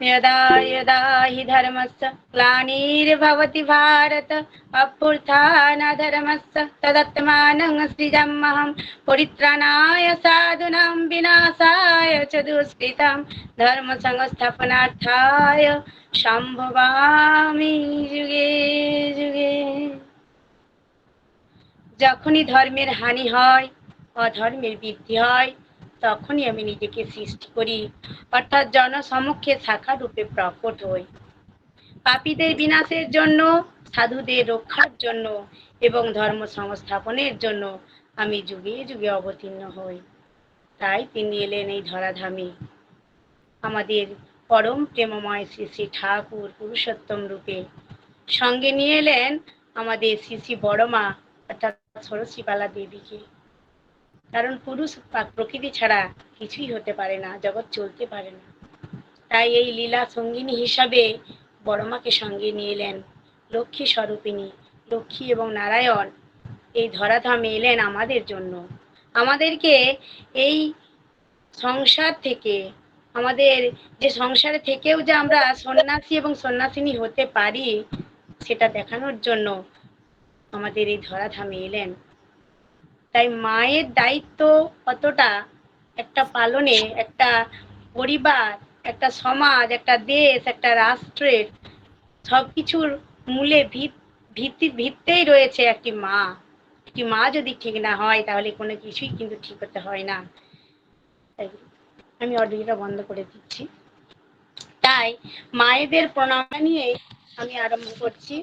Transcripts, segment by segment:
यदा यदा हि धर्मस्य ग्लानिर्भवति भारत अभ्युत्थानधर्मस्य तदत्मानं सृजमहं परित्राणाय साधूनां विनाशाय च दुष्कृतां धर्मसंस्थापनार्थाय সম্ভবামি যুগে যুগে যখনই ধর্মের হানি হয় অধর্মের বৃদ্ধি হয় তখনই আমি নিজেকে সৃষ্টি করি, অর্থাৎ জনসমক্ষে শাখা রূপে প্রকট হই। পাপীদের বিনাশের জন্য, সাধুদের রক্ষার জন্য এবং ধর্ম সংস্থাপনের জন্য আমি যুগে যুগে অবতীর্ণ হই। তাই তিনি এলেন এই ধরাধামে। আমাদের পরম প্রেমময় শ্রী শ্রী ঠাকুর পুরুষোত্তম রূপে। সঙ্গে নিয়ে এলেন আমাদের শ্রী শ্রী বড়মা, অর্থাৎ সরস্বীবালা দেবীকে। কারণ পুরুষ প্রকৃতি ছাড়া কিছুই হতে পারে না, জগৎ চলতে পারে না। তাই এই লীলা সঙ্গিনী হিসাবে বড়মাকে সঙ্গে নিয়ে এলেন লক্ষ্মী স্বরূপিণী। লক্ষ্মী এবং নারায়ণ এই ধরাধামে এলেন আমাদের জন্য। আমাদেরকে এই সংসার থেকে, আমাদের যে সংসারে থেকেও যে আমরা সন্ন্যাসী এবং সন্ন্যাসিনী হতে পারি, সেটা দেখানোর জন্য আমাদের এই ধরাধামে এলেন। তাই মায়ের দায়িত্ব কতটা? একটা পালনে, একটা পরিবার, একটা সমাজ, একটা দেশ, একটা রাষ্ট্রের সব কিছুর মূলে ভিত ভিত্তি ভিত্তেই রয়েছে একটি মা। একটি মা যদি ঠিক না হয়, তাহলে কোনো কিছুই কিন্তু ঠিক হতে হয় না। তাই আমি অডিওটা বন্ধ করে দিচ্ছি। তাই মায়েদের প্রণাম নিয়ে আমি আরম্ভ করছি।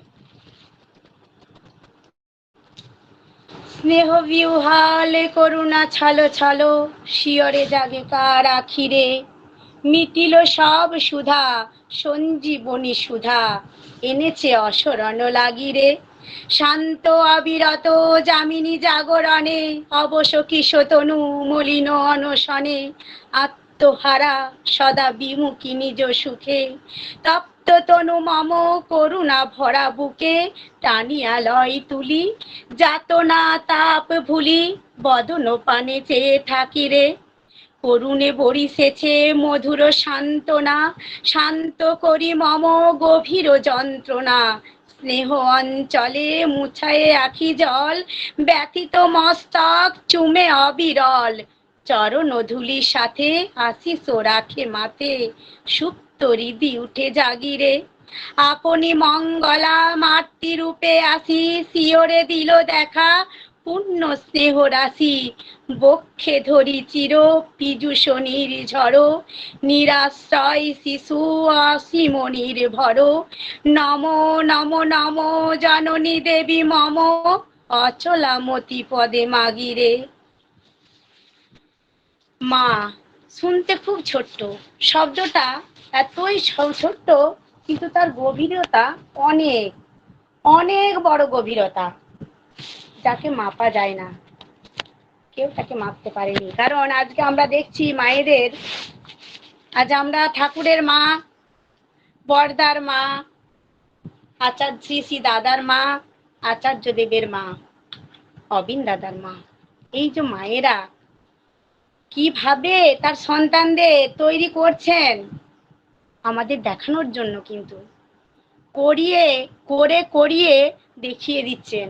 স্নেহ বিহালে করুণা ছালো ছালো, শিয়রে জাগে কার আখিরে। মিটিল সব সুধা, সঞ্জীবনী সুধা, এনেছে অসরণ লাগিরে। শান্ত অবিরত যামিনী জাগরণে, অবশ কিশতনু মলিন অনশনে। আত্মহারা সদা বিমুখী নিজ সুখে। তপ্ত তনু মম করুণা ভরা বুকে টানিয়া লয় তুলি। যাতনা তাপ ভুলি, বদন পানে চেয়ে থাকি রে। করুণে বরিসেছে মধুর সান্ত্বনা, শান্ত করি মম গভীর যন্ত্রণা। স্নেহ অঞ্চলে মুছায়ে আখি জল, ব্যথিত মস্তক চুমে অবিরল। চরণ ধুলির সাথে আশিস রাখে মাতে সুপ্ত হৃদি উঠে জাগিরে আপনি মঙ্গলা মাতৃরূপে আসি শিওরে দিল দেখা পূর্ণ স্নেহ রাশি। বক্ষে ধরি চির পীযুষণীর ঝড় নিরাশ্রয় শিশু অসীমনির ভর নম নম নম, জননী দেবী মম, অচলামতি পদে মাগিরে মা, শুনতে খুব ছোট্ট। শব্দটা এতই ছোট্ট কিন্তু তার গভীরতা অনেক অনেক বড় গভীরতা। যাকে মাপা যায় না। কেউ তাকে মাপতে পারেনি। কারণ আজকে আমরা দেখছি মায়েদের, আজ আমরা ঠাকুরের মা, বর্দার মা, আচার্য শ্রী শ্রী দাদার মা, আচার্য দেবের মা, অবিন দাদার মা। এই যে মায়েরা কীভাবে তার সন্তানদের তৈরি করছেন আমাদের দেখানোর জন্য কিন্তু। করিয়ে, করে করিয়ে দেখিয়ে দিচ্ছেন।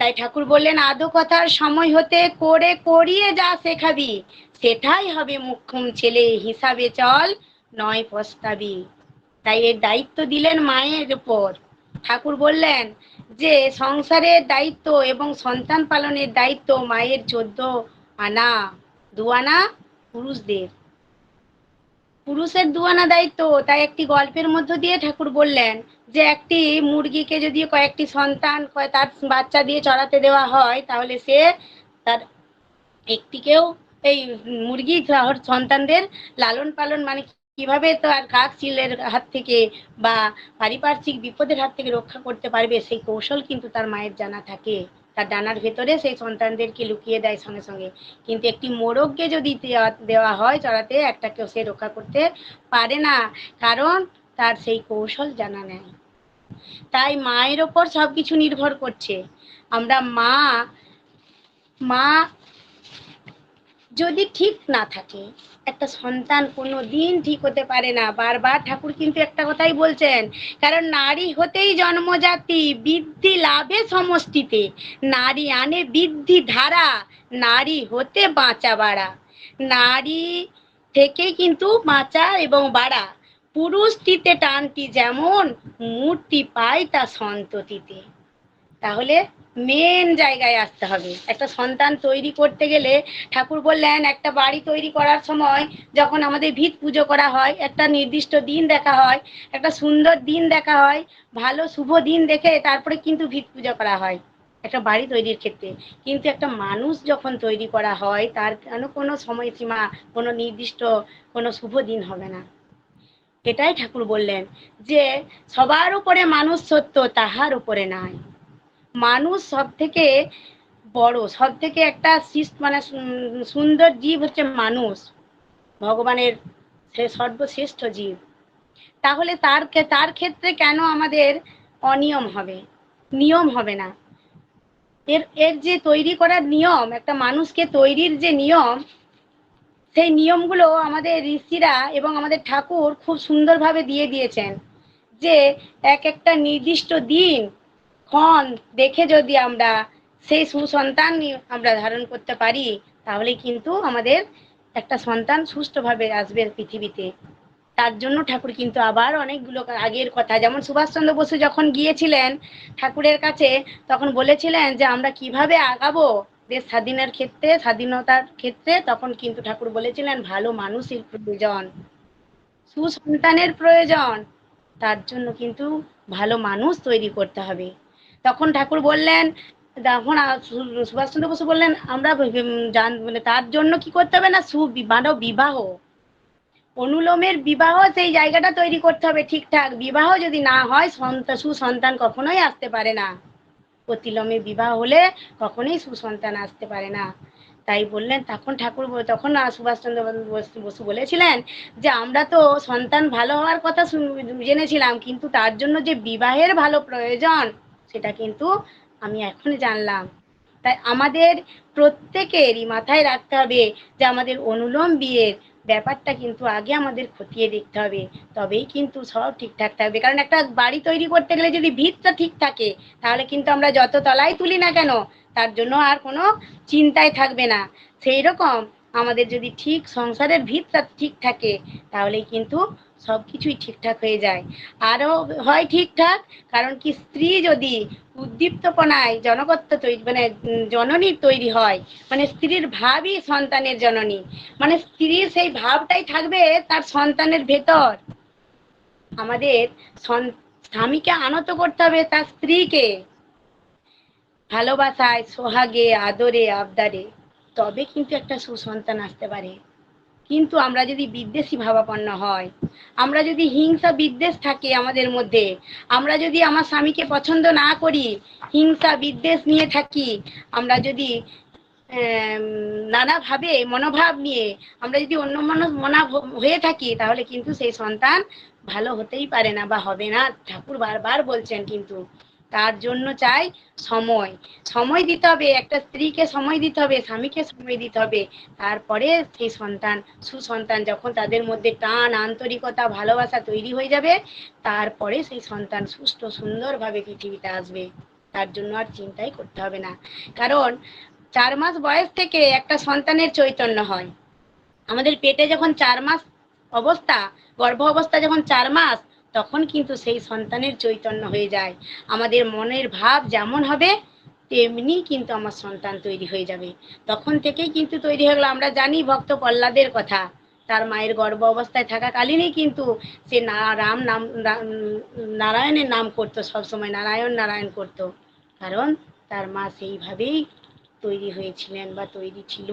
তাই ঠাকুর বললেন, আদো কথার সময় হতে করে করিয়ে যা শেখাবি, সেটাই হবে মুখ্যম ছেলে হিসাবে চল, নয় পস্তাবি। তাই এর দায়িত্ব দিলেন মায়ের উপর। ঠাকুর বললেন যে, সংসারের দায়িত্ব এবং সন্তান পালনের দায়িত্ব মায়ের চোদ্দ আনা, দু আনা পুরুষদের। পুরুষের দুয়ানা দায়িত্ব, তাই একটি গল্পের মধ্য দিয়ে ঠাকুর বললেন যে একটি মুরগিকে যদি কয়েকটি সন্তান তার বাচ্চা দিয়ে চড়াতে দেওয়া হয়, তাহলে সে তার একটিকেও এই মুরগি সন্তানদের লালন পালন মানে কীভাবে তার কাক চিলের হাত থেকে বা পারিপার্শ্বিক বিপদের হাত থেকে রক্ষা করতে পারবে, সেই কৌশল কিন্তু তার মায়ের জানা থাকে। তার ডানার ভেতরে সেই সন্তানদেরকে লুকিয়ে দেয় সঙ্গে সঙ্গে। কিন্তু একটি মোরগকে যদি দেওয়া- হয় চড়াতে একটা কেউ সে রক্ষা করতে পারে না, কারণ তার সেই কৌশল জানা নেই। তাই মায়ের ওপর সবকিছু নির্ভর করছে। আমরা মা মা যদি ঠিক না থাকে, একটা সন্তান কোনো দিন ঠিক হতে পারে না। বারবার ঠাকুর কিন্তু একটা কথাই বলছেন, কারণ নারী হতেই জন্মজাতি, বৃদ্ধি লাভে সমষ্টিতে। নারী আনে বৃদ্ধি ধারা, নারী হতে বাঁচা বাড়া। নারী থেকেই কিন্তু বাঁচা এবং বাড়া। পুরুষটিতে টানটি যেমন, মূর্তি পায় তা সন্ততিতে। তাহলে মেন জায়গায় আসতে হবে। একটা সন্তান তৈরি করতে গেলে ঠাকুর বললেন, একটা বাড়ি তৈরি করার সময় যখন আমাদের ভিত পুজো করা হয়, একটা নির্দিষ্ট দিন দেখা হয়, একটা সুন্দর দিন দেখা হয়, ভালো শুভ দিন দেখে তারপরে কিন্তু ভিত পুজো করা হয়, একটা বাড়ি তৈরির ক্ষেত্রে। কিন্তু একটা মানুষ যখন তৈরি করা হয়, তার কেন, কোনো সময়সীমা, কোনো নির্দিষ্ট, কোনো শুভ দিন হবে না। এটাই ঠাকুর বললেন যে, সবার উপরে মানুষ সত্য, তাহার উপরে নাই। মানুষ সব থেকে বড় সব থেকে একটা মানে সুন্দর জীব হচ্ছে মানুষ, ভগবানের সে সর্বশ্রেষ্ঠ জীব। তাহলে তার তার ক্ষেত্রে কেন আমাদের অনিয়ম হবে? নিয়ম হবে না। এর এর যে তৈরি করার নিয়ম, একটা মানুষকে তৈরির যে নিয়ম, সেই নিয়মগুলো আমাদের ঋষিরা এবং আমাদের ঠাকুর খুব সুন্দরভাবে দিয়ে দিয়েছেন যে এক একটা নির্দিষ্ট দিন ক্ষণ দেখে যদি আমরা সেই সুসন্তান আমরা ধারণ করতে পারি, তাহলে কিন্তু আমাদের একটা সন্তান সুষ্ঠুভাবে আসবে পৃথিবীতে। তার জন্য ঠাকুর কিন্তু আবার অনেকগুলো আগের কথা, যেমন সুভাষচন্দ্র বসু যখন গিয়েছিলেন ঠাকুরের কাছে, তখন বলেছিলেন যে আমরা কীভাবে আগাবো দেশ স্বাধীনের ক্ষেত্রে, স্বাধীনতার ক্ষেত্রে, তখন কিন্তু ঠাকুর বলেছিলেন, ভালো মানুষের প্রয়োজন, সুসন্তানের প্রয়োজন। তার জন্য কিন্তু ভালো মানুষ তৈরি করতে হবে। তখন ঠাকুর বললেন, তখন সুভাষচন্দ্র বসু বললেন, আমরা মানে তার জন্য কি করতে হবে না? সুবিবাহ, বিবাহ। অনুলোমের বিবাহ সেই জায়গাটা তৈরি করতে হবে ঠিকঠাক। বিবাহ যদি না হয় সন্তান সুসন্তান কখনোই আসতে পারে না। প্রতিলোমে বিবাহ হলে কখনোই সুসন্তান আসতে পারে না। তাই বললেন। তখন ঠাকুর তখন সুভাষচন্দ্র বসু বলেছিলেন যে, আমরা তো সন্তান ভালো হওয়ার কথা জেনেছিলাম, কিন্তু তার জন্য যে বিবাহের ভালো প্রয়োজন সেটা কিন্তু আমি এখন জানলাম। তাই আমাদের প্রত্যেকেরই মাথায় রাখতে হবে যে আমাদের অনুলোম বিয়ের ব্যাপারটা কিন্তু আগে আমাদের খতিয়ে দেখতে হবে। তবেই কিন্তু সব ঠিকঠাক থাকবে। কারণ একটা বাড়ি তৈরি করতে গেলে যদি ভিতটা ঠিক থাকে, তাহলে কিন্তু আমরা যত তলায় তুলি না কেন, তার জন্য আর কোনো চিন্তায় থাকবে না। সেই রকম আমাদের যদি ঠিক সংসারের ভিতটা ঠিক থাকে, তাহলেই কিন্তু সব কিছুই ঠিকঠাক হয়ে যায়। আরও হয় ঠিকঠাক, কারণ কি স্ত্রী যদি উদ্দীপ্তপনায় জনকত্ব তৈরি মানে জননী তৈরি হয় মানে স্ত্রীর ভাবই সন্তানের জননী মানে স্ত্রীর সেই ভাবটাই থাকবে তার সন্তানের ভেতর। আমাদের স্বামীকে আনত করতে হবে তার স্ত্রীকে। ভালোবাসায়, সোহাগে, আদরে, আবদারে, তবে কিন্তু একটা সুসন্তান আসতে পারে। কিন্তু আমরা যদি বিদ্বেষী ভাবাপন্ন হয়, আমরা যদি হিংসা বিদ্বেষ থাকে আমাদের মধ্যে, আমরা যদি আমার স্বামীকে পছন্দ না করি, হিংসা বিদ্বেষ নিয়ে থাকি, আমরা যদি নানাভাবে মনোভাব নিয়ে আমরা যদি অন্য মনো মনা হয়ে থাকি, তাহলে কিন্তু সেই সন্তান ভালো হতেই পারে না বা হবে না। ঠাকুর বারবার বলছেন কিন্তু তার জন্য চাই সময়। সময় দিতে হবে, একটা স্ত্রীকে সময় দিতে হবে, স্বামীকে সময় দিতে হবে। তারপরে সেই সন্তান, সুসন্তান যখন তাদের মধ্যে টান, আন্তরিকতা, ভালোবাসা তৈরি হয়ে যাবে, তারপরে সেই সন্তান সুস্থ, সুন্দরভাবে পৃথিবীতে আসবে। তার জন্য আর চিন্তাই করতে হবে না। কারণ চার মাস বয়স থেকে একটা সন্তানের চৈতন্য হয়। আমাদের পেটে যখন চার মাস অবস্থা গর্ভ অবস্থা যখন চার মাস তখন কিন্তু সেই সন্তানের চৈতন্য হয়ে যায়। আমাদের মনের ভাব যেমন হবে, তেমনি কিন্তু আমার সন্তান তৈরি হয়ে যাবে। তখন থেকেই কিন্তু তৈরি হয়ে গেলো। আমরা জানি ভক্ত প্রহ্লাদের কথা। তার মায়ের গর্ভ অবস্থায় থাকাকালীনই কিন্তু সে না রাম নাম নারায়ণের নাম করতো সবসময়, নারায়ণ নারায়ণ করতো। কারণ তার মা সেইভাবেই তৈরি হয়েছিলেন বা তৈরি ছিল।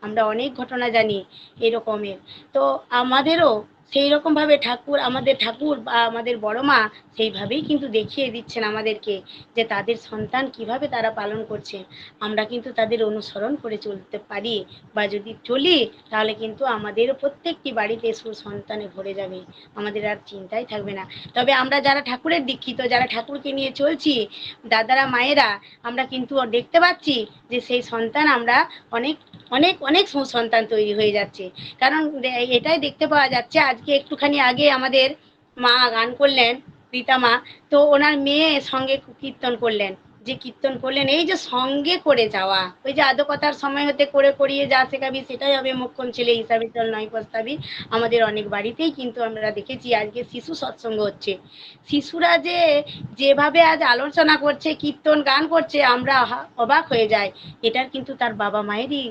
আমরা অনেক ঘটনা জানি এরকমের। তো আমাদেরও সেই রকম ভাবে ঠাকুর, আমাদের ঠাকুর বা আমাদের বড় মা সেইভাবেই কিন্তু দেখিয়ে দিচ্ছেন আমাদেরকে যে তাদের সন্তান কীভাবে তারা পালন করছে। আমরা কিন্তু তাদের অনুসরণ করে চলতে পারি বা যদি চলি, তাহলে কিন্তু আমাদের প্রত্যেকটি বাড়িতে সুসন্তানে ভরে যাবে। আমাদের আর চিন্তাই থাকবে না। তবে আমরা যারা ঠাকুরের দীক্ষিত, যারা ঠাকুরকে নিয়ে চলছি, দাদারা, মায়েরা, আমরা কিন্তু দেখতে পাচ্ছি যে সেই সন্তান আমরা অনেক অনেক অনেক সুসন্তান তৈরি হয়ে যাচ্ছে। কারণ এটাই দেখতে পাওয়া যাচ্ছে আজকে একটুখানি আগে আমাদের মা গান করলেন রীতা মা তো ওনার মেয়ে সঙ্গে কীর্তন করলেন। যে কীর্তন করলেন, এই যে সঙ্গে করে যাওয়া। ওই যে আদকতার সময় হতে করে করিয়ে যা শেখাবি, সেটাই হবে মোক্ষম ছেলে হিসাবে চল, নয় প্রস্তাবি। আমাদের অনেক বাড়িতেই কিন্তু আমরা দেখেছি আজকে শিশু সৎসঙ্গ হচ্ছে। শিশুরা যে যেভাবে আজ আলোচনা করছে, কীর্তন গান করছে, আমরা অবাক হয়ে যাই। এটার কিন্তু তার বাবা মায়েরই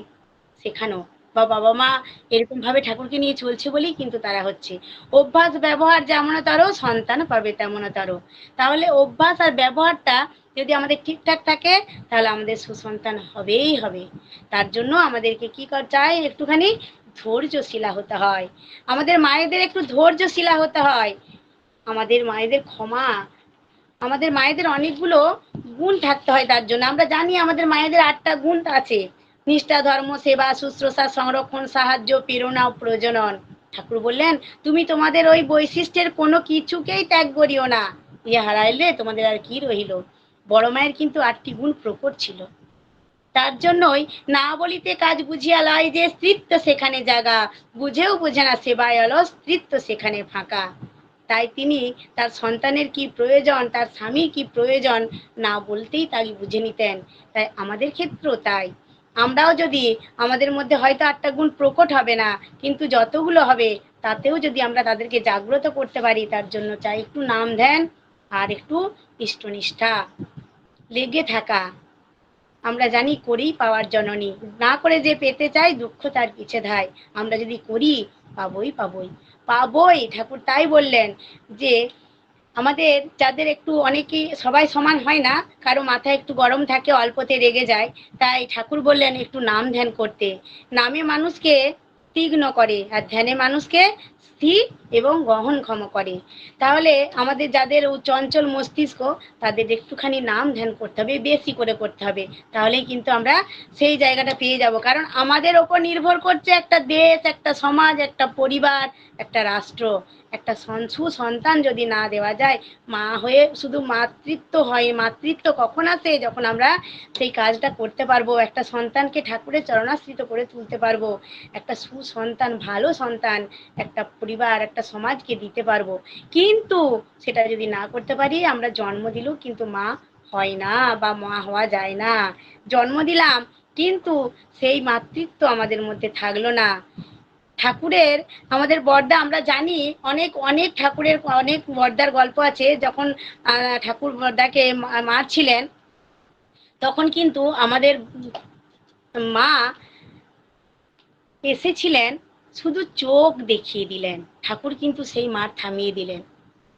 শেখানো। বা বাবা মা এরকম ভাবে ঠাকুরকে নিয়ে চলছে বলেই কিন্তু তারা হচ্ছে। অভ্যাস, ব্যবহার যেমনতর সন্তান পাবে তেমন তারও। তাহলে অভ্যাস আর ব্যবহারটা যদি আমাদের ঠিকঠাক থাকে, তাহলে আমাদের সুসন্তান হবেই হবে। তার জন্য আমাদেরকে কি চাই একটুখানি ধৈর্যশীলা হতে হয়। আমাদের মায়েদের একটু ধৈর্যশীলা হতে হয়। আমাদের মায়েদের ক্ষমা, আমাদের মায়েদের অনেকগুলো গুণ থাকতে হয় তার জন্য। আমরা জানি আমাদের মায়েদের আটটা গুণ আছে। নিষ্ঠা, ধর্ম, সেবা, শুশ্রূষা, সংরক্ষণ, সাহায্য, প্রেরণা ও প্রজনন। ঠাকুর বললেন, তুমি তোমাদের ওই বৈশিষ্ট্যের কোনো কিছুকেই ত্যাগ করিও না। ইয়ে হারাইলে তোমাদের আর কি রহিল? বড় মায়ের কিন্তু আটটি গুণ প্রকট ছিল। তার জন্যই না বলিতে কাজ বুঝিয়া লয় যে স্ত্রীত্ব সেখানে জাগা, বুঝেও বোঝে না সেবায় অলস স্ত্রীত্ব সেখানে ফাঁকা। তাই তিনি তার সন্তানের কি প্রয়োজন, তার স্বামীর কি প্রয়োজন না বলতেই তাই বুঝে নিতেন। তাই আমাদের ক্ষেত্রেও তাই। আমরাও যদি আমাদের মধ্যে হয়তো আটটা গুণ প্রকট হবে না, কিন্তু যতগুলো হবে, তাতেও যদি আমরা তাদেরকে জাগ্রত করতে পারি, তার জন্য চাই একটু নাম ধ্যান আর একটু ইষ্টনিষ্ঠা। লেগে থাকা। আমরা জানি করেই পাওয়ার জননী। না করে যে পেতে চাই দুঃখ তার পিছে ধায়। আমরা যদি করি, পাবই পাবই। পাবই। ঠাকুর তাই বললেন যে আমাদের যাদের একটু অনেকেই, সবাই সমান হয় না, কারও মাথা একটু গরম থাকে, অল্পতে রেগে যায়, তাই ঠাকুর বললেন একটু নাম ধ্যান করতে। নামে মানুষকে তীক্ষ্ণ করে, আর ধ্যানে মানুষকে স্থির এবং গহনক্ষম করে। তাহলে আমাদের যাদের চঞ্চল মস্তিষ্ক, তাদের একটুখানি নাম ধ্যান করতে হবে, বেশি করে করতে হবে। তাহলেই কিন্তু আমরা সেই জায়গাটা পেয়ে যাব। কারণ আমাদের ওপর নির্ভর করছে একটা দেশ, একটা সমাজ, একটা পরিবার, একটা রাষ্ট্র। একটা সন- সুসন্তান যদি না দেওয়া যায়, মা হয়ে শুধু মাতৃত্ব হয়, মাতৃত্ব কখন আসে? যখন আমরা সেই কাজটা করতে পারব। একটা সন্তানকে ঠাকুরের চরণাশ্রিত করে তুলতে পারব। একটা সুসন্তান, ভালো সন্তান, একটা পরিবার, একটা সমাজকে দিতে পারব। কিন্তু সেটা যদি না করতে পারি, আমরা জন্ম দিলেও কিন্তু মা হয় না বা মা হওয়া যায় না। জন্ম দিলাম, কিন্তু সেই মাতৃত্ব আমাদের মধ্যে থাকল না। ঠাকুরের, আমাদের বর্দা, আমরা জানি অনেক অনেক ঠাকুরের, অনেক বর্দার গল্প আছে। যখন ঠাকুর বর্দাকে মারছিলেন, তখন কিন্তু আমাদের মা এসেছিলেন শুধু চোখ দেখিয়ে দিলেন। ঠাকুর কিন্তু সেই মার থামিয়ে দিলেন।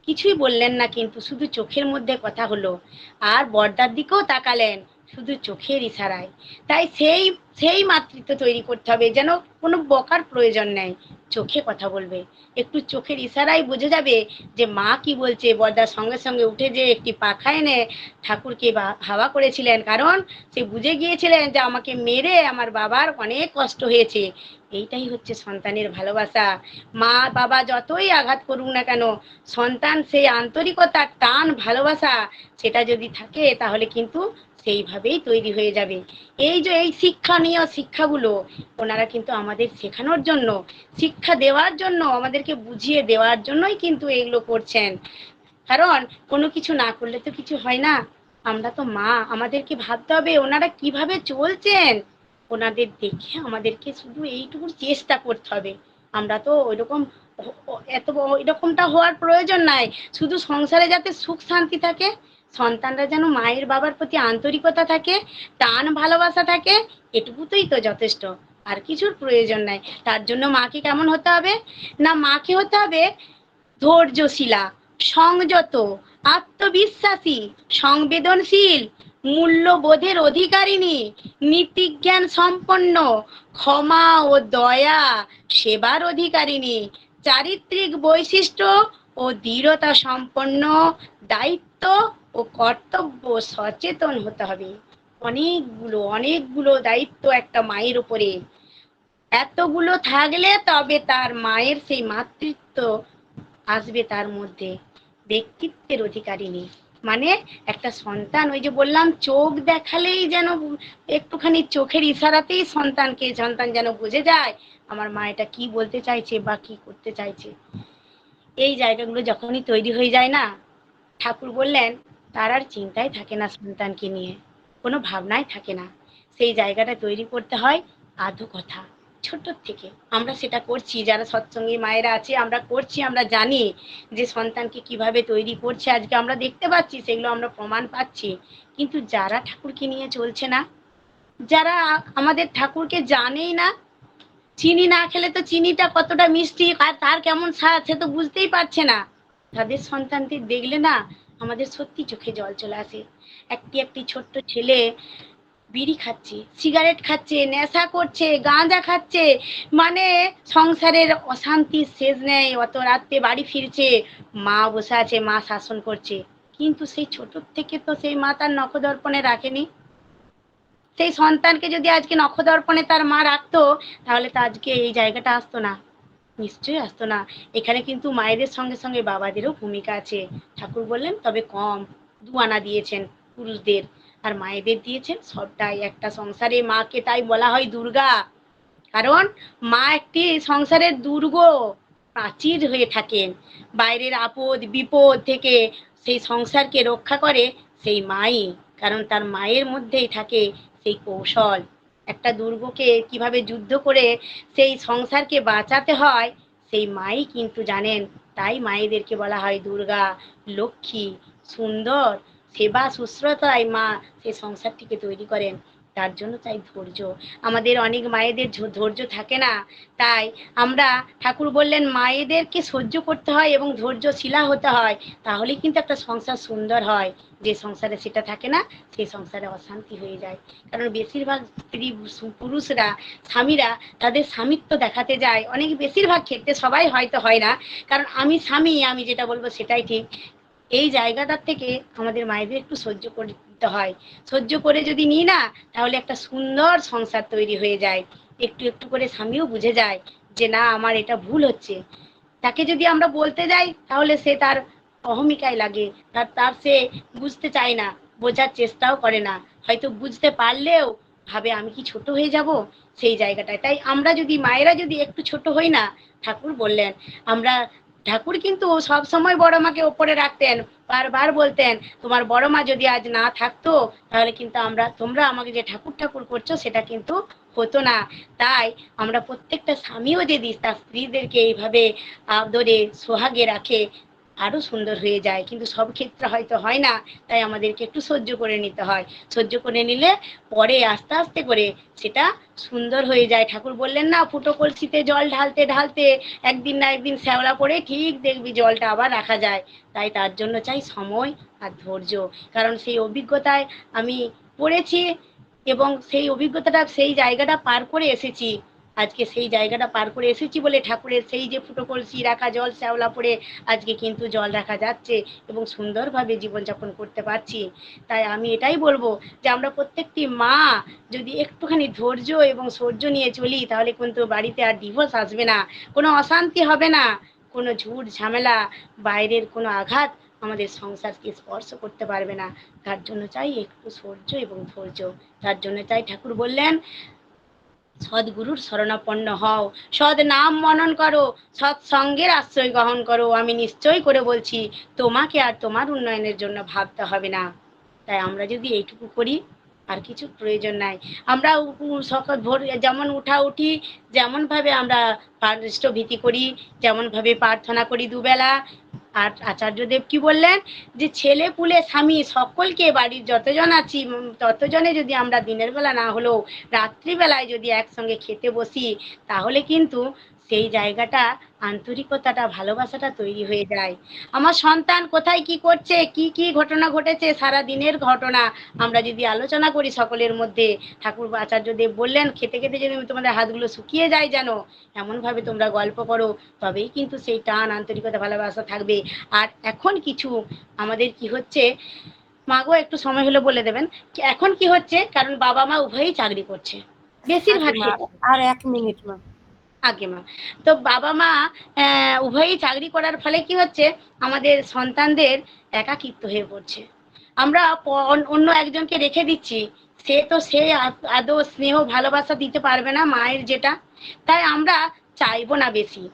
কিছুই বললেন না কিন্তু শুধু চোখের মধ্যে কথা হলো। আর বর্দার দিকেও তাকালেন। শুধু চোখের ইশারায় তাই সেই সেই মাতৃত্ব তৈরি করতে হবে যেন কোনো বকার প্রয়োজন নেই। চোখে কথা বলবে। একটু চোখের ইশারায় বোঝা যাবে যে মা কি বলছে। বর্দার সঙ্গে সঙ্গে উঠে যে একটি পাখা এনে ঠাকুরকে হাওয়া করেছিলেন। কারণ সে বুঝে গিয়েছিলেন যে আমাকে মেরে আমার বাবার অনেক কষ্ট হয়েছে। এইটাই হচ্ছে সন্তানের ভালোবাসা। মা, বাবা যতই আঘাত করুক না কেন, সন্তান সেই আন্তরিকতা টান ভালোবাসা, সেটা যদি থাকে তাহলে কিন্তু সেইভাবেই তৈরি হয়ে যাবে। এই যে এই শিক্ষা শিক্ষণীয় শিক্ষাগুলো, ওনারা কিন্তু আমাদের শেখানোর জন্য, শিক্ষা দেওয়ার জন্য, আমাদেরকে বুঝিয়ে দেওয়ার জন্যই কিন্তু এগুলো করছেন। কারণ কোনো কিছু না করলে তো কিছু হয় না। আমরা তো মা, আমাদেরকে ভাবতে হবে ওনারা কীভাবে চলছেন। ওনাদের দেখে আমাদেরকে শুধু এইটুকু চেষ্টা করতে হবে। আমরা তো ওইরকম এত এরকমটা হওয়ার প্রয়োজন নাই। শুধু সংসারে যাতে সুখ শান্তি থাকে সন্তানরা যেন মায়ের বাবার প্রতি আন্তরিকতা থাকে টান ভালোবাসা থাকে, এটুকুতেই তো যথেষ্ট। আর কিছুর প্রয়োজন নাই। তার জন্য মাকে কেমন হতে হবে? না, মাকে হতে হবে ধৈর্যশীলা, সংযত, আত্মবিশ্বাসী, সংবেদনশীল, মূল্যবোধের অধিকারিণী, নীতিজ্ঞান সম্পন্ন, ক্ষমা ও দয়া সেবার অধিকারিণী, চারিত্রিক বৈশিষ্ট্য ও দৃঢ়তা সম্পন্ন, দায়িত্ব ও কর্তব্য সচেতন হতে হবে। অনেকগুলো অনেকগুলো দায়িত্ব একটা মায়ের উপরে। এতগুলো থাকলে তবে তার মায়ের সেই মাতৃত্ব আসবে তার মধ্যে। ব্যক্তিত্বের অধিকারিণী মানে একটা সন্তান, ওই যে বললাম, চোখ দেখালেই যেন একটুখানি চোখের ইশারাতেই সন্তানকে, সন্তান যেন বুঝে যায়, আমার মা এটা কি বলতে চাইছে বা কি করতে চাইছে। এই জায়গাগুলো যখনই তৈরি হয়ে যায় না ঠাকুর বললেন, তার আর চিন্তাই থাকে না সন্তানকে নিয়ে। কোনো ভাবনাই থাকে না। সেই জায়গাটা তৈরি করতে হয় আধো কথা। ছোট থেকে। আমরা সেটা করছি, যারা সৎসঙ্গী মায়েরা আছে, আমরা করছি, আমরা জানি যে সন্তানকে কীভাবে তৈরি করছে। আজকে আমরা দেখতে পাচ্ছি, সেগুলো আমরা প্রমাণ পাচ্ছি। কিন্তু যারা ঠাকুরকে নিয়ে চলছে না, যারা আমাদের ঠাকুরকে জানেই না, চিনি না খেলে তো চিনিটা কতটা মিষ্টি, আর তার কেমন স্বাদ সে তো বুঝতেই পারছে না। তাদের সন্তানদের দেখলে না আমাদের সত্যি চোখে জল চলে আসে। একটি একটি ছোট্ট ছেলে বিড়ি খাচ্ছে সিগারেট খাচ্ছে, নেশা করছে, গাঁজা খাচ্ছে মানে সংসারের অশান্তির শেষ নেই, অত রাত্রে বাড়ি ফিরছে, মা বসে আছে, মা শাসন করছে। কিন্তু সেই ছোট থেকে তো সেই মা তার নখদর্পণে রাখেনি। সেই সন্তানকে যদি আজকে নখদর্পণে তার মা রাখতো, তাহলে তো আজকে এই জায়গাটা আসতো না। নিশ্চয়ই আসতো না। এখানে কিন্তু মায়েদের সঙ্গে সঙ্গে বাবাদেরও ভূমিকা আছে। ঠাকুর বললেন, তবে কম, দু আনা দিয়েছেন পুরুষদের। আর মায়েদের দিয়েছেন সবটাই। একটা সংসারে মাকে তাই বলা হয় দুর্গা। কারণ মা একটি সংসারের দুর্গ, প্রাচীর হয়ে থাকেন। বাইরের আপদ, বিপদ থেকে সেই সংসারকে রক্ষা করে সেই মাই। কারণ তার মায়ের মধ্যেই থাকে সেই কৌশল। একটা দুর্গকে কীভাবে যুদ্ধ করে সেই সংসারকে বাঁচাতে হয়, সেই মাই কিন্তু জানেন। তাই মায়েদেরকে বলা হয় দুর্গা, লক্ষ্মী, সুন্দর, সেবা শুশ্রতায় মা সেই সংসারটিকে তৈরি করেন। তার জন্য চাই ধৈর্য। আমাদের অনেক মায়েদের ধৈর্য থাকে না। তাই আমরা ঠাকুর বললেন, মায়েদেরকে সহ্য করতে হয় এবং ধৈর্যশীলা হতে হয়। তাহলেই কিন্তু একটা সংসার সুন্দর হয়। যে সংসারে সেটা থাকে না, সেই সংসারে অশান্তি হয়ে যায়। কারণ বেশিরভাগ স্ত্রী, পুরুষরা, স্বামীরা তাদের স্বামিত্ব দেখাতে যায়। অনেক বেশিরভাগ ক্ষেত্রে সবাই হয়তো হয় না। কারণ আমি স্বামী, আমি যেটা বলব সেটাই ঠিক। এই জায়গাটার থেকে আমাদের মায়েদের একটু সহ্য করতে হয়। সহ্য করে যদি নিই না, তাহলে একটা সুন্দর সংসার তৈরি হয়ে যায়। একটু একটু করে স্বামীও বুঝে যায় যে না, আমার এটা ভুল হচ্ছে। তাকে যদি আমরা বলতে যাই, তাহলে সে তার অহমিকায় লাগে। তার তার সে বুঝতে চায় না, বোঝার চেষ্টাও করে না। হয়তো বুঝতে পারলেও ভাবে, আমি কি ছোট হয়ে যাব? সেই জায়গাটায়। তাই আমরা যদি, মায়েরা যদি একটু ছোট হই না, ঠাকুর বললেন, আমরা ঠাকুর কিন্তু সব সময় বড় মাকে ওপরে রাখতেন, বারবার বলতেন, তোমার বড় মা যদি আজ না থাকতো, তাহলে কিন্তু আমরা, তোমরা আমাকে যে ঠাকুর ঠাকুর করছ, সেটা কিন্তু হতো না। তাই আমরা প্রত্যেকটা স্বামীও যদি তার স্ত্রীদেরকে এইভাবে আদরে, সোহাগে রাখে আরও সুন্দর হয়ে যায়। কিন্তু সব ক্ষেত্রে হয়তো হয় না, তাই আমাদেরকে একটু সহ্য করে নিতে হয়। সহ্য করে নিলে পরে আস্তে আস্তে করে সেটা সুন্দর হয়ে যায়। ঠাকুর বললেন, না, ফুটো কলসিতে জল ঢালতে ঢালতে একদিন না একদিন শ্যাওলা পড়ে ঠিক দেখবি জলটা আবার রাখা যায়। তাই তার জন্য চাই সময় আর ধৈর্য। কারণ সেই অভিজ্ঞতায় আমি পড়েছি এবং সেই অভিজ্ঞতাটা, সেই জায়গাটা পার করে এসেছি। আজকে সেই জায়গাটা পার করে এসেছি বলে ঠাকুরের সেই যে ফুটো কলসি রাখা জল, শ্যাওলা পড়ে আজকে কিন্তু জল রাখা যাচ্ছে এবং সুন্দরভাবে জীবনযাপন করতে পারছি। তাই আমি এটাই বলব যে আমরা প্রত্যেকটি মা যদি একটুখানি ধৈর্য এবং সৌর্য নিয়ে চলি, তাহলে কিন্তু বাড়িতে আর ডিভোর্স আসবে না। কোনো অশান্তি হবে না। কোনো ঝুট ঝামেলা, বাইরের কোনো আঘাত আমাদের সংসারকে স্পর্শ করতে পারবে না। তার জন্য চাই একটু সৌর্য এবং ধৈর্য। তার জন্য চাই ঠাকুর বললেন সদ্গুরুর শরণাপন্ন হও। সৎ নাম মনন করো, সৎ সঙ্গের আশ্রয় গ্রহণ করো। আমি নিশ্চয় করে বলছি, তোমাকে আর তোমার উন্নয়নের জন্য ভাবতে হবে না। তাই আমরা যদি এইটুকু করি আর কিছু প্রয়োজন নাই। আমরা সকাল ভোর যেমন উঠা উঠি যেমন ভাবে আমরা ভীতি করি যেমন ভাবে প্রার্থনা করি দুবেলা। আর আচার্যদেব কি বললেন? যে ছেলে, পুলে, স্বামী সকলকে বাড়ির যতজন আছি ততজনে যদি আমরা দিনের বেলা না হলেও রাত্রিবেলায় যদি একসঙ্গে খেতে বসি, তাহলে কিন্তু সেই জায়গাটা আন্তরিকতাটা ভালোবাসাটা তৈরি হয়ে যায়। আমার সন্তান কোথায় কি করছে কি কি ঘটনা ঘটেছে সারা দিনের ঘটনা আমরা যদি আলোচনা করি সকলের মধ্যে ঠাকুর আচার্যদেব বললেন খেতে খেতে যদি তোমাদের হাতগুলো শুকিয়ে যায় যেন। এমনভাবে তোমরা গল্প করো তবেই কিন্তু সেই টান আন্তরিকতা ভালোবাসা থাকবে। আর এখন কিছু আমাদের কি হচ্ছে মাগো একটু সময় হলে বলে দেবেন এখন কি হচ্ছে? কারণ বাবা মা উভয়ই চাকরি করছে। বেশিরভাগ আর এক মিনিট মা। আগে মা। তো বাবা মা উভয়ই চাকরি করার ফলে কি হচ্ছে? আমাদের সন্তানদের একাকিত্ব হয়ে পড়ছে। আমরা অন্য একজনকে রেখে দিচ্ছি। সে তো সে আদৌ স্নেহ, ভালোবাসা দিতে পারবে না মায়ের যেটা। তাই আমরা চাইব না বেশি।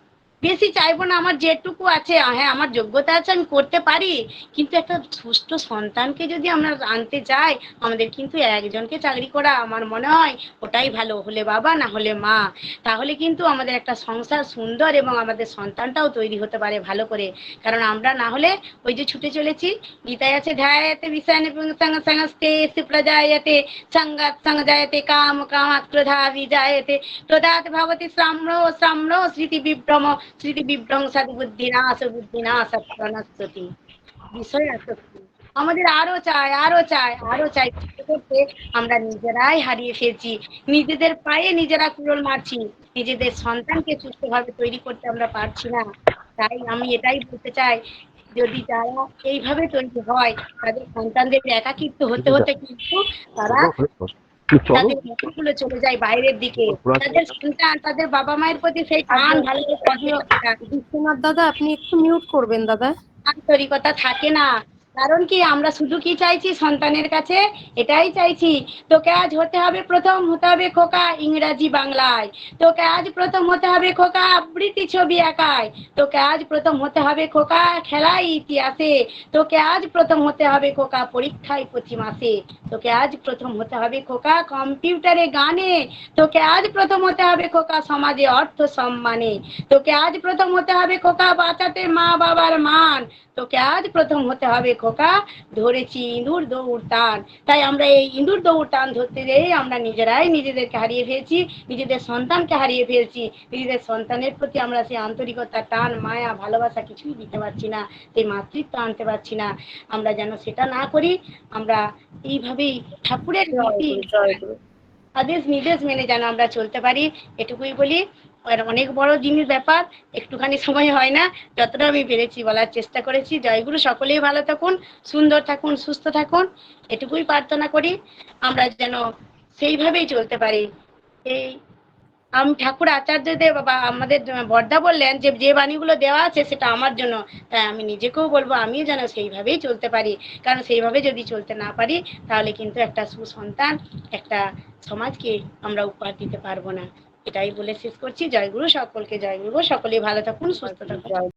বেশি চাইব না, আমার যেটুকু আছে হ্যাঁ আমার যোগ্যতা আছে, আমি করতে পারি। কিন্তু একটা সুষ্ঠু সন্তানকে যদি আমরা আনতে চাই আমাদের কিন্তু একজনকে চাকরি করা আমার মনে হয় ওটাই ভালো। হলে বাবা, না হলে মা। তাহলে কিন্তু আমাদের একটা সংসার সুন্দর এবং আমাদের সন্তানটাও তৈরি হতে পারে ভালো করে। কারণ আমরা না হলে ওই যে ছুটে চলেছি, গীতায় আছে, ধ্যায়াতে বিষয় সংস্তে প্রজায়তে সঙ্গাত সংজায়তে, কাম কামাত ক্রোধা বিজায়তে ক্রোধাত ভবতি শ্রাম্র শ্রাম্র স্মৃতি বিভ্রম স্মৃতি বিভ্রংসাদি বুদ্ধি নাশ বুদ্ধি নাশ প্রণস্তি বিষয় আসক্তি আমাদের আরও চাই আরও চাই আরও চাই করতে আমরা নিজেরাই হারিয়ে ফেলছি। নিজেদের পায়ে নিজেরা কুড়োল মারছি। নিজেদের সন্তানকে সুস্থভাবে তৈরি করতে আমরা পারছি না। তাই আমি এটাই বলতে চাই যদি তারা এইভাবে তৈরি হয় তাদের সন্তানদের একাকিত্ব হতে হতে কিন্তু তারা তাদের মনগুলো চলে যায় বাইরের দিকে। তাদের সন্তান তাদের বাবা মায়ের প্রতি সেই টান ভালোবাসা বিশ্বনাথ দাদা আপনি একটু মিউট করবেন দাদা। আন্তরিকতা থাকে না। কারণ কি, আমরা শুধু কি চাইছি? সন্তানের কাছে এটাই চাইছি। তোকে আজ হতে হবে প্রথম, হতে হবে খোকা ইংরাজি বাংলায়। তোকে আজ প্রথম হতে হবে খোকা আবৃত্তি ছবি আঁকায়। তোকে আজ প্রথম হতে হবে খোকা খেলায় ইতিহাসে। তোকে আজ প্রথম হতে হবে খোকা পরীক্ষায় প্রতি মাসে। তোকে আজ প্রথম হতে হবে খোকা কম্পিউটারে গানে। তোকে আজ প্রথম হতে হবে খোকা সমাজে অর্থ সম্মানে। তোকে আজ প্রথম হতে হবে খোকা বাঁচাতে মা বাবার মান। তোকে আজ প্রথম হতে হবে খোকা ধরেছি ইঁদুর দৌড় টান। তাই আমরা এই ইঁদুর দৌড় টান ধরতে যেয়ে আমরা নিজেরাই নিজেদেরকে হারিয়ে ফেলছি নিজেদের সন্তানকে হারিয়ে ফেলছি। নিজেদের সন্তানের প্রতি আমরা সেই আন্তরিকতা টান মায়া ভালোবাসা কিছুই দিতে পারছি না সেই মাতৃত্ব আনতে পারছি না। আমরা যেন সেটা না করি আমরা এইভাবেই ঠাকুরের নীতি আদেশ নির্দেশ মেনে যেন আমরা চলতে পারি এটুকুই বলি। অনেক বড় জিনিস ব্যাপার, একটুখানি সময় হয় না, যতটা আমি পেরেছি বলার চেষ্টা করেছি। জয়গুরু সকলেই ভালো থাকুন, সুন্দর থাকুন, সুস্থ থাকুন, এটুকুই প্রার্থনা করি। আমরা যেন সেইভাবেই চলতে পারি। এই আমি ঠাকুর আচার্যদেব বা আমাদের বর্দা বললেন যে যে বাণীগুলো দেওয়া আছে সেটা আমার জন্য, তাই আমি নিজেকেও বলব আমিও যেন সেইভাবেই চলতে পারি। কারণ সেইভাবে যদি চলতে না পারি, তাহলে কিন্তু একটা সুসন্তান একটা সমাজকে আমরা উপহার দিতে পারব না। এটাই বলে শেষ করছি। জয়গুরু সকলকে জয়গুরু সকলে ভালো থাকুন সুস্থ থাকুন।